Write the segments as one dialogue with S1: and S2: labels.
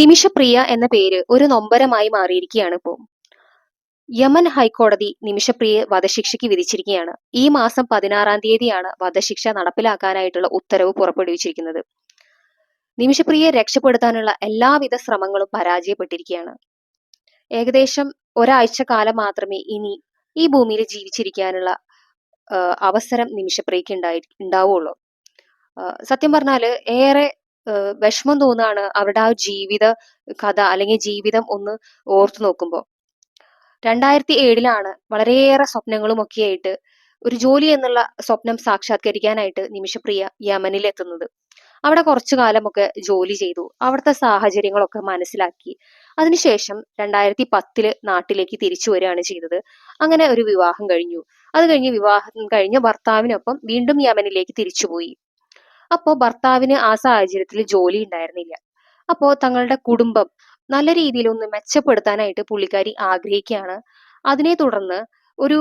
S1: നിമിഷപ്രിയ എന്ന പേര് ഒരു നൊമ്പരമായി മാറിയിരിക്കുകയാണ് ഇപ്പോൾ യമൻ ഹൈക്കോടതി നിമിഷപ്രിയയെ വധശിക്ഷയ്ക്ക് വിധിച്ചിരിക്കുകയാണ്. ഈ മാസം പതിനാറാം തീയതിയാണ് വധശിക്ഷ നടപ്പിലാക്കാനായിട്ടുള്ള ഉത്തരവ് പുറപ്പെടുവിച്ചിരിക്കുന്നത്. നിമിഷപ്രിയെ രക്ഷപ്പെടുത്താനുള്ള എല്ലാവിധ ശ്രമങ്ങളും പരാജയപ്പെട്ടിരിക്കുകയാണ്. ഏകദേശം ഒരാഴ്ച കാലം മാത്രമേ ഇനി ഈ ഭൂമിയിൽ ജീവിച്ചിരിക്കാനുള്ള അവസരം നിമിഷപ്രിയക്ക് ഉണ്ടായി ഉണ്ടാവുള്ളൂ. സത്യം പറഞ്ഞാൽ ഏറെ വിഷമം തോന്നുകയാണ് അവരുടെ ആ ജീവിത കഥ അല്ലെങ്കിൽ ജീവിതം ഒന്ന് ഓർത്തു നോക്കുമ്പോൾ. രണ്ടായിരത്തി ഏഴിലാണ് വളരെയേറെ സ്വപ്നങ്ങളും ഒക്കെ ആയിട്ട് ഒരു ജോലി എന്നുള്ള സ്വപ്നം സാക്ഷാത്കരിക്കാനായിട്ട് നിമിഷപ്രിയ യമനിൽ എത്തുന്നത് അവിടെ കുറച്ചു കാലമൊക്കെ ജോലി ചെയ്തു. അവിടുത്തെ സാഹചര്യങ്ങളൊക്കെ മനസ്സിലാക്കി. അതിനുശേഷം രണ്ടായിരത്തി പത്തിൽ നാട്ടിലേക്ക് തിരിച്ചു വരികയാണ് ചെയ്തത്. അങ്ങനെ ഒരു വിവാഹം കഴിഞ്ഞു. അത് കഴിഞ്ഞ് വിവാഹം കഴിഞ്ഞ് ഭർത്താവിനൊപ്പം വീണ്ടും യമനിലേക്ക് തിരിച്ചുപോയി. അപ്പോൾ ഭർത്താവിന് ആ സാഹചര്യത്തിൽ ജോലി ഉണ്ടായിരുന്നില്ല. അപ്പോൾ തങ്ങളുടെ കുടുംബം നല്ല രീതിയിൽ ഒന്ന് മെച്ചപ്പെടുത്താനായിട്ട് പുള്ളിക്കാരി ആഗ്രഹിക്കുകയാണ്. അതിനെ തുടർന്ന് ഒരു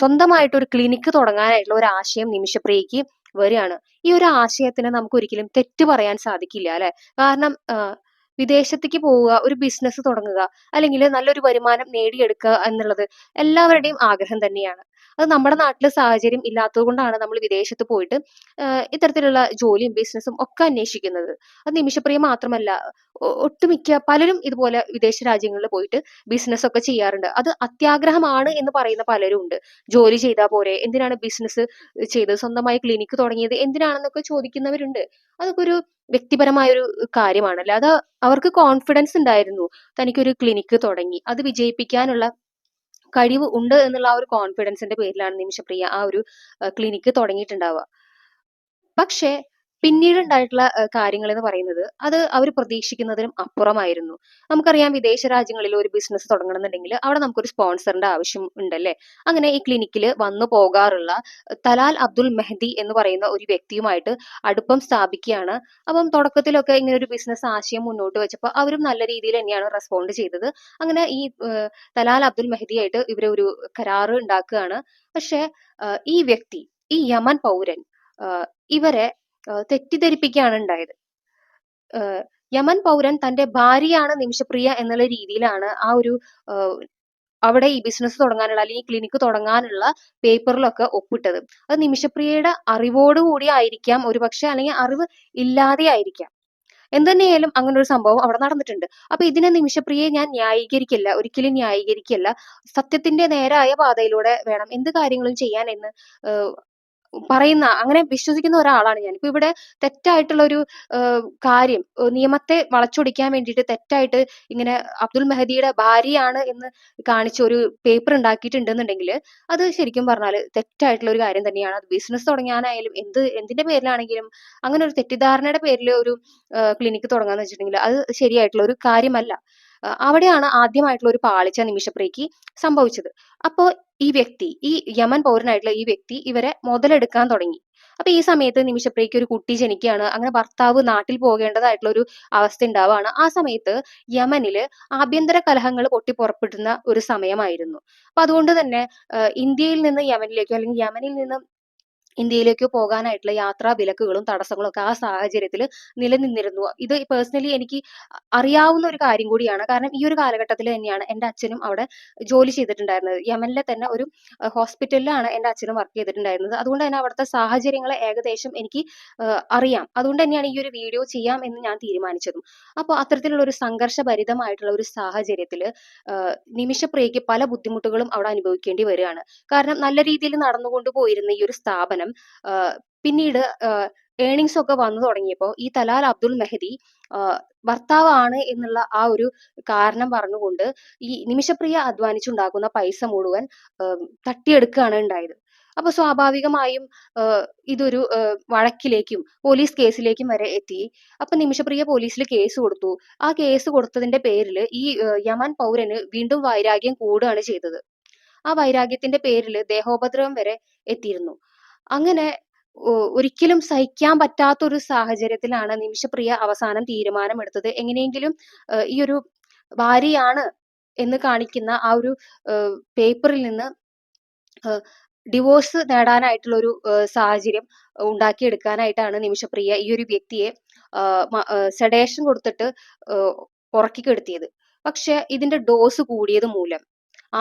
S1: സ്വന്തമായിട്ട് ഒരു ക്ലിനിക്ക് തുടങ്ങാനായിട്ടുള്ള ഒരു ആശയം നിമിഷപ്രിയക്ക് വരികയാണ്. ഈ ഒരു ആശയത്തിന് നമുക്ക് ഒരിക്കലും തെറ്റ് പറയാൻ സാധിക്കില്ല അല്ലെ? കാരണം വിദേശത്തേക്ക് പോവുക ഒരു ബിസിനസ് തുടങ്ങുക അല്ലെങ്കിൽ നല്ലൊരു വരുമാനം നേടിയെടുക്കുക എന്നുള്ളത് എല്ലാവരുടെയും ആഗ്രഹം തന്നെയാണ്. അത് നമ്മുടെ നാട്ടിൽ സാഹചര്യം ഇല്ലാത്തതുകൊണ്ടാണ് നമ്മൾ വിദേശത്ത് പോയിട്ട് ഇത്തരത്തിലുള്ള ജോലിയും ബിസിനസ്സും ഒക്കെ അന്വേഷിക്കുന്നത്. അത് നിമിഷപ്രിയ മാത്രമല്ല ഒട്ടുമിക്ക പലരും ഇതുപോലെ വിദേശ രാജ്യങ്ങളിൽ പോയിട്ട് ബിസിനസ് ഒക്കെ ചെയ്യാറുണ്ട്. അത് അത്യാഗ്രഹമാണ് എന്ന് പറയുന്ന പലരും ഉണ്ട്. ജോലി ചെയ്താൽ പോരെ എന്തിനാണ് ബിസിനസ് ചെയ്ത് സ്വന്തമായി ക്ലിനിക്ക് തുടങ്ങിയത് എന്തിനാണെന്നൊക്കെ ചോദിക്കുന്നവരുണ്ട്. അതൊക്കെ ഒരു വ്യക്തിപരമായ ഒരു കാര്യമാണ് അല്ലാതെ അവർക്ക് കോൺഫിഡൻസ് ഉണ്ടായിരുന്നു. തനിക്കൊരു ക്ലിനിക്ക് തുടങ്ങി. അത് വിജയിപ്പിക്കാനുള്ള കഴിവ് ഉണ്ട് എന്നുള്ള ആ ഒരു കോൺഫിഡൻസിന്റെ പേരിലാണ് നിമിഷപ്രിയ ആ ഒരു ക്ലിനിക്ക് തുടങ്ങിയിട്ടുണ്ടാവുക. പക്ഷേ പിന്നീട് ഉണ്ടായിട്ടുള്ള കാര്യങ്ങൾ എന്ന് പറയുന്നത് അത് അവർ പ്രതീക്ഷിക്കുന്നതിനും അപ്പുറമായിരുന്നു. നമുക്കറിയാം വിദേശ രാജ്യങ്ങളിൽ ഒരു ബിസിനസ് തുടങ്ങണമെന്നുണ്ടെങ്കിൽ അവിടെ നമുക്കൊരു സ്പോൺസറിന്റെ ആവശ്യം ഉണ്ടല്ലേ? അങ്ങനെ ഈ ക്ലിനിക്കിൽ വന്നു പോകാറുള്ള തലാൽ അബ്ദുൽ മെഹദി എന്ന് പറയുന്ന ഒരു വ്യക്തിയുമായിട്ട് അടുപ്പം സ്ഥാപിക്കുകയാണ്. അപ്പം തുടക്കത്തിലൊക്കെ ഇങ്ങനെ ഒരു ബിസിനസ് ആശയം മുന്നോട്ട് വെച്ചപ്പോൾ അവരും നല്ല രീതിയിൽ തന്നെയാണ് റെസ്പോണ്ട് ചെയ്തത്. അങ്ങനെ ഈ തലാൽ അബ്ദുൽ മെഹദിയായിട്ട് ഇവർ ഒരു കരാറ് ഉണ്ടാക്കുകയാണ്. പക്ഷേ ഈ വ്യക്തി ഈ യമൻ പൗരൻ ഇവരെ തെറ്റിദ്ധരിപ്പിക്കുകയാണ് ഉണ്ടായത്. യമൻ പൗരൻ തന്റെ ഭാര്യയാണ് നിമിഷപ്രിയ എന്നുള്ള രീതിയിലാണ് ആ ഒരു അവിടെ ഈ ബിസിനസ് തുടങ്ങാനുള്ള അല്ലെങ്കിൽ ക്ലിനിക്ക് തുടങ്ങാനുള്ള പേപ്പറിലൊക്കെ ഒപ്പിട്ടത്. അത് നിമിഷപ്രിയയുടെ അറിവോടുകൂടി ആയിരിക്കാം ഒരുപക്ഷെ അല്ലെങ്കിൽ അറിവ് ഇല്ലാതെ ആയിരിക്കാം. എന്തുതന്നെയായാലും അങ്ങനെ ഒരു സംഭവം അവിടെ നടന്നിട്ടുണ്ട്. അപ്പൊ ഇതിനെ നിമിഷപ്രിയയെ ഞാൻ ന്യായീകരിക്കില്ല ഒരിക്കലും ന്യായീകരിക്കില്ല. സത്യത്തിന്റെ നേരായ പാതയിലൂടെ വേണം എന്ത് കാര്യങ്ങളും ചെയ്യാൻ എന്ന് പറയുന്ന അങ്ങനെ വിശ്വസിക്കുന്ന ഒരാളാണ് ഞാൻ. ഇപ്പൊ ഇവിടെ തെറ്റായിട്ടുള്ള ഒരു കാര്യം നിയമത്തെ വളച്ചൊടിക്കാൻ വേണ്ടിയിട്ട് തെറ്റായിട്ട് ഇങ്ങനെ അബ്ദുൽ മെഹദിയുടെ ഭാര്യയാണ് എന്ന് കാണിച്ച ഒരു പേപ്പർ ഉണ്ടാക്കിയിട്ടുണ്ടെന്നുണ്ടെങ്കിൽ അത് ശരിക്കും പറഞ്ഞാൽ തെറ്റായിട്ടുള്ള ഒരു കാര്യം തന്നെയാണ്. അത് ബിസിനസ് തുടങ്ങാനായാലും എന്ത് എന്തിന്റെ പേരിലാണെങ്കിലും അങ്ങനെ ഒരു തെറ്റിദ്ധാരണയുടെ പേരിൽ ഒരു ക്ലിനിക്ക് തുടങ്ങാന്ന് വെച്ചിട്ടുണ്ടെങ്കിൽ അത് ശരിയായിട്ടുള്ള ഒരു കാര്യമല്ല. അവിടെയാണ് ആദ്യമായിട്ടുള്ള ഒരു പാളിച്ച നിമിഷപ്രിയക്ക് സംഭവിച്ചത്. അപ്പോൾ ഈ വ്യക്തി ഈ യമൻ പൗരനായിട്ടുള്ള ഈ വ്യക്തി ഇവരെ മുതലെടുക്കാൻ തുടങ്ങി. അപ്പൊ ഈ സമയത്ത് നിമിഷപ്രിയക്ക് ഒരു കുട്ടി ജനിക്കുകയാണ്. അങ്ങനെ ഭർത്താവ് നാട്ടിൽ പോകേണ്ടതായിട്ടുള്ള ഒരു അവസ്ഥ ഉണ്ടാവുകയാണ്. ആ സമയത്ത് യമനിൽ ആഭ്യന്തര കലഹങ്ങൾ പൊട്ടിപ്പുറപ്പെടുന്ന ഒരു സമയമായിരുന്നു. അപ്പൊ അതുകൊണ്ട് തന്നെ ഇന്ത്യയിൽ നിന്ന് യമനിലേക്കോ അല്ലെങ്കിൽ യമനിൽ നിന്ന് ഇന്ത്യയിലേക്കോ പോകാനായിട്ടുള്ള യാത്രാ വിലക്കുകളും തടസ്സങ്ങളും ഒക്കെ ആ സാഹചര്യത്തിൽ നിലനിന്നിരുന്നു. ഇത് പേഴ്സണലി എനിക്ക് അറിയാവുന്ന ഒരു കാര്യം കൂടിയാണ്. കാരണം ഈ ഒരു കാലഘട്ടത്തിൽ തന്നെയാണ് എന്റെ അച്ഛനും അവിടെ ജോലി ചെയ്തിട്ടുണ്ടായിരുന്നത്. യമനിലെ തന്നെ ഒരു ഹോസ്പിറ്റലിലാണ് എന്റെ അച്ഛനും വർക്ക് ചെയ്തിട്ടുണ്ടായിരുന്നത്. അതുകൊണ്ട് തന്നെ അവിടുത്തെ സാഹചര്യങ്ങൾ ഏകദേശം എനിക്ക് അറിയാം. അതുകൊണ്ട് തന്നെയാണ് ഈ ഒരു വീഡിയോ ചെയ്യാം എന്ന് ഞാൻ തീരുമാനിച്ചതും. അപ്പോൾ അത്തരത്തിലുള്ള ഒരു സംഘർഷഭരിതമായിട്ടുള്ള ഒരു സാഹചര്യത്തിൽ നിമിഷപ്രിയയ്ക്ക് പല ബുദ്ധിമുട്ടുകളും അവിടെ അനുഭവിക്കേണ്ടി വരികയാണ്. കാരണം നല്ല രീതിയിൽ നടന്നുകൊണ്ട് പോയിരുന്ന ഈ ഒരു സ്ഥാപനം ആഹ് പിന്നീട് ഏണിങ്സ് ഒക്കെ വന്നു തുടങ്ങിയപ്പോൾ ഈ തലാൽ അബ്ദുൽ മെഹദി ഭർത്താവാണ് എന്നുള്ള ആ ഒരു കാരണം പറഞ്ഞുകൊണ്ട് ഈ നിമിഷപ്രിയ അധ്വാനിച്ചുണ്ടാക്കുന്ന പൈസ മുഴുവൻ തട്ടിയെടുക്കുകയാണ് ഉണ്ടായത്. അപ്പൊ സ്വാഭാവികമായും ഇതൊരു വഴക്കിലേക്കും പോലീസ് കേസിലേക്കും വരെ എത്തി. അപ്പൊ നിമിഷപ്രിയ പോലീസിൽ കേസ് കൊടുത്തു. ആ കേസ് കൊടുത്തതിന്റെ പേരിൽ ഈ യമൻ പൗരന് വീണ്ടും വൈരാഗ്യം കൂടുകയാണ് ചെയ്തത്. ആ വൈരാഗ്യത്തിന്റെ പേരിൽ ദേഹോപദ്രവം വരെ എത്തിയിരുന്നു. അങ്ങനെ ഒരിക്കലും സഹിക്കാൻ പറ്റാത്ത ഒരു സാഹചര്യത്തിലാണ് നിമിഷപ്രിയ അവസാനം തീരുമാനമെടുത്തത്. എങ്ങനെയെങ്കിലും ഈ ഒരു ഭാര്യയാണ് എന്ന് കാണിക്കുന്ന ആ ഒരു പേപ്പറിൽ നിന്ന് ഡിവോഴ്സ് നേടാനായിട്ടുള്ള ഒരു സാഹചര്യം ഉണ്ടാക്കിയെടുക്കാനായിട്ടാണ് നിമിഷപ്രിയ ഈ ഒരു വ്യക്തിയെ സെഡേഷൻ കൊടുത്തിട്ട് ഉറക്കി കെടുത്തിയത് പക്ഷെ ഇതിന്റെ ഡോസ് കൂടിയത് മൂലം.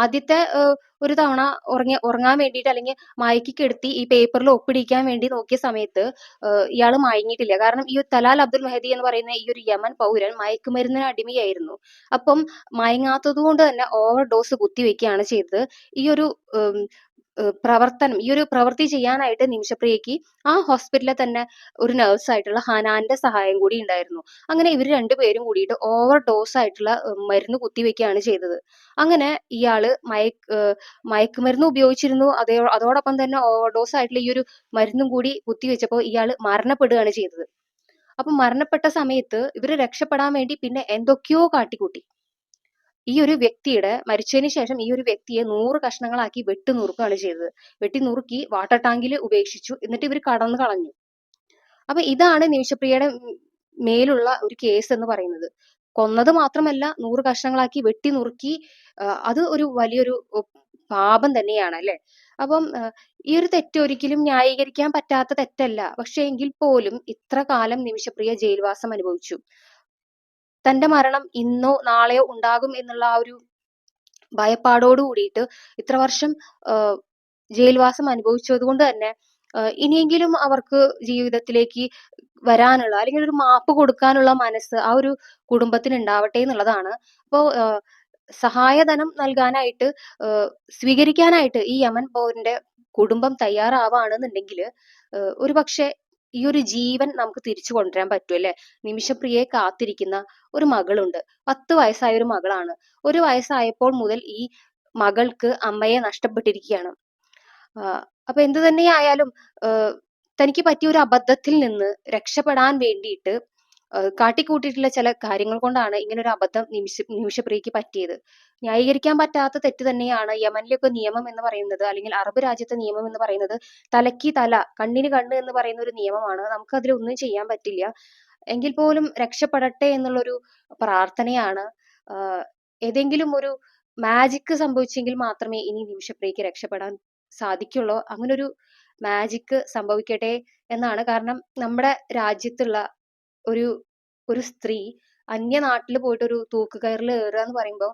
S1: ആദ്യത്തെ ഒരു തവണ ഉറങ്ങി ഉറങ്ങാൻ വേണ്ടിയിട്ട് അല്ലെങ്കിൽ മയക്കി കെടുത്തി ഈ പേപ്പറിൽ ഒപ്പിടിക്കാൻ വേണ്ടി നോക്കിയ സമയത്ത് ഇയാൾ മയങ്ങിയിട്ടില്ല. കാരണം ഈ തലാൽ അബ്ദുൽ മെഹദി എന്ന് പറയുന്ന ഈ ഒരു യമൻ പൗരൻ മയക്കുമരുന്നിന് അടിമയായിരുന്നു. അപ്പം മയങ്ങാത്തത് കൊണ്ട് തന്നെ ഓവർ ഡോസ് കുത്തിവെക്കുകയാണ് ചെയ്തത്. ഈ ഒരു പ്രവർത്തനം ഈ ഒരു പ്രവൃത്തി ചെയ്യാനായിട്ട് നിമിഷപ്രിയയ്ക്ക് ആ ഹോസ്പിറ്റലിൽ തന്നെ ഒരു നഴ്സ് ആയിട്ടുള്ള ഹനാന്റെ സഹായം കൂടി ഉണ്ടായിരുന്നു. അങ്ങനെ ഇവർ രണ്ടുപേരും കൂടിയിട്ട് ഓവർ ഡോസ് ആയിട്ടുള്ള മരുന്ന് കുത്തിവെക്കുകയാണ് ചെയ്തത്. അങ്ങനെ ഇയാൾ മയക്ക് മയക്കുമരുന്ന് ഉപയോഗിച്ചിരുന്നു. അതേ അതോടൊപ്പം തന്നെ ഓവർ ഡോസ് ആയിട്ടുള്ള ഈ ഒരു മരുന്നും കൂടി കുത്തിവെച്ചപ്പോൾ ഇയാൾ മരണപ്പെടുകയാണ് ചെയ്തത്. അപ്പൊ മരണപ്പെട്ട സമയത്ത് ഇവർ രക്ഷപ്പെടാൻ വേണ്ടി പിന്നെ എന്തൊക്കെയോ കാട്ടിക്കൂട്ടി. ഈ ഒരു വ്യക്തിയുടെ മരിച്ചതിന് ശേഷം ഈ ഒരു വ്യക്തിയെ നൂറ് കഷ്ണങ്ങളാക്കി വെട്ടി നുറുക്കുകയാണ് ചെയ്തത്. വെട്ടി നുറുക്കി വാട്ടർ ടാങ്കിൽ ഉപേക്ഷിച്ചു. എന്നിട്ട് ഇവർ കടന്നു കളഞ്ഞു. അപ്പൊ ഇതാണ് നിമിഷപ്രിയയുടെ മേലുള്ള ഒരു കേസ് എന്ന് പറയുന്നത്. കൊന്നത് മാത്രമല്ല നൂറ് കഷ്ണങ്ങളാക്കി വെട്ടി നുറുക്കി അത് ഒരു വലിയൊരു പാപം തന്നെയാണ് അല്ലെ? അപ്പം ഈ ഒരു തെറ്റ് ഒരിക്കലും ന്യായീകരിക്കാൻ പറ്റാത്ത തെറ്റല്ല. പക്ഷെ എങ്കിൽ പോലും ഇത്ര കാലം നിമിഷപ്രിയ ജയിൽവാസം അനുഭവിച്ചു. തന്റെ മരണം ഇന്നോ നാളെയോ ഉണ്ടാകും എന്നുള്ള ആ ഒരു ഭയപ്പാടോട് കൂടിയിട്ട് ഇത്ര വർഷം ജയിൽവാസം അനുഭവിച്ചത് കൊണ്ട് തന്നെ ഇനിയെങ്കിലും അവർക്ക് ജീവിതത്തിലേക്ക് വരാനുള്ള അല്ലെങ്കിൽ ഒരു മാപ്പ് കൊടുക്കാനുള്ള മനസ്സ് ആ ഒരു കുടുംബത്തിന് ഉണ്ടാവട്ടെ എന്നുള്ളതാണ്. അപ്പോൾ സഹായധനം നൽകാനായിട്ട് സ്വീകരിക്കാനായിട്ട് ഈ യമൻ പൗരന്റെ കുടുംബം തയ്യാറാവാണെന്നുണ്ടെങ്കിൽ ഒരു പക്ഷെ ഈ ഒരു ജീവൻ നമുക്ക് തിരിച്ചു കൊണ്ടുവരാൻ പറ്റും അല്ലെ? നിമിഷപ്രിയയെ കാത്തിരിക്കുന്ന ഒരു മകളുണ്ട്. പത്ത് വയസ്സായ ഒരു മകളാണ്. ഒരു വയസ്സായപ്പോൾ മുതൽ ഈ മകൾക്ക് അമ്മയെ നഷ്ടപ്പെട്ടിരിക്കുകയാണ്. അപ്പൊ എന്തു തന്നെയായാലും തനിക്ക് പറ്റിയ ഒരു അബദ്ധത്തിൽ നിന്ന് രക്ഷപ്പെടാൻ വേണ്ടിയിട്ട് കാട്ടിക്കൂട്ടിയിട്ടുള്ള ചില കാര്യങ്ങൾ കൊണ്ടാണ് ഇങ്ങനെ ഒരു അബദ്ധം നിമിഷ നിമിഷപ്രിയക്ക് പറ്റിയത്. ന്യായീകരിക്കാൻ പറ്റാത്ത തെറ്റ് തന്നെയാണ് യമനിലൊക്കെ നിയമം എന്ന് പറയുന്നത് അല്ലെങ്കിൽ അറബ് രാജ്യത്തെ നിയമം എന്ന് പറയുന്നത് തലക്ക് തല കണ്ണിന് കണ്ണ് എന്ന് പറയുന്ന ഒരു നിയമമാണ്. നമുക്ക് അതിൽ ഒന്നും ചെയ്യാൻ പറ്റില്ല. എങ്കിൽ പോലും രക്ഷപ്പെടട്ടെ എന്നുള്ളൊരു പ്രാർത്ഥനയാണ്. ഏതെങ്കിലും ഒരു മാജിക്ക് സംഭവിച്ചെങ്കിൽ മാത്രമേ ഇനി നിമിഷപ്രിയക്ക് രക്ഷപ്പെടാൻ സാധിക്കുള്ളൂ. അങ്ങനൊരു മാജിക്ക് സംഭവിക്കട്ടെ എന്നാണ്. കാരണം നമ്മുടെ രാജ്യത്തുള്ള ഒരു ഒരു സ്ത്രീ അന്യ നാട്ടിൽ പോയിട്ട് ഒരു തൂക്കുകയറിൽ ഏറുക എന്ന് പറയുമ്പോൾ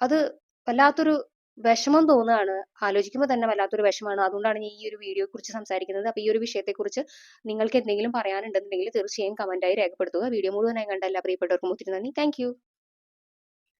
S1: അത് വല്ലാത്തൊരു വിഷമം തോന്നുകയാണ് ആലോചിക്കുമ്പോൾ തന്നെ വല്ലാത്തൊരു വിഷമമാണ്. അതുകൊണ്ടാണ് ഞാൻ ഈ ഒരു വീഡിയോയെ കുറിച്ച് സംസാരിക്കുന്നത്. അപ്പോൾ ഈ ഒരു വിഷയത്തെക്കുറിച്ച് നിങ്ങൾക്ക് എന്തെങ്കിലും പറയാനുണ്ടെന്നുണ്ടെങ്കിൽ തീർച്ചയായും കമന്റായി രേഖപ്പെടുത്തുക. വീഡിയോ മുഴുവനായി കണ്ട എല്ലാ പ്രിയപ്പെട്ടവർക്കും ഒത്തിരി നന്ദി. താങ്ക്